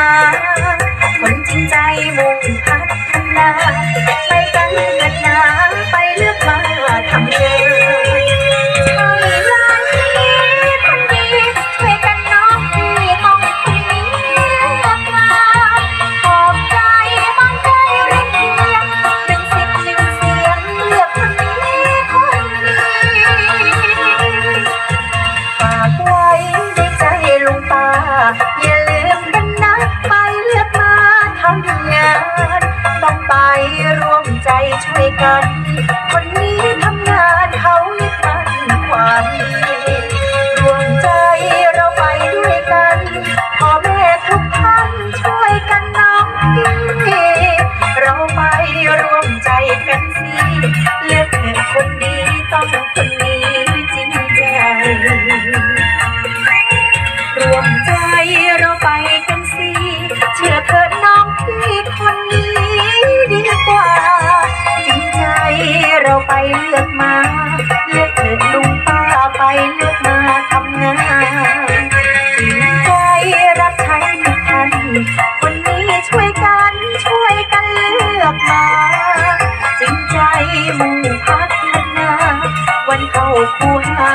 Bye. ร่วมใจช่วยกัน วันนี้ทำงานเขาอีกวันควันร่วมใจเราไปด้วยกันพ่อแม่ทุกท่านช่วยกันน้องพี่ เลือกมา เลือกเถิดลุงป้าไปเลือกมาทำงานใจรับใช้กท่นวันนี้ช่วยกันช่วยกันเลือกมา จริงใจมุ่งพัฒนา วันเข้าคูหา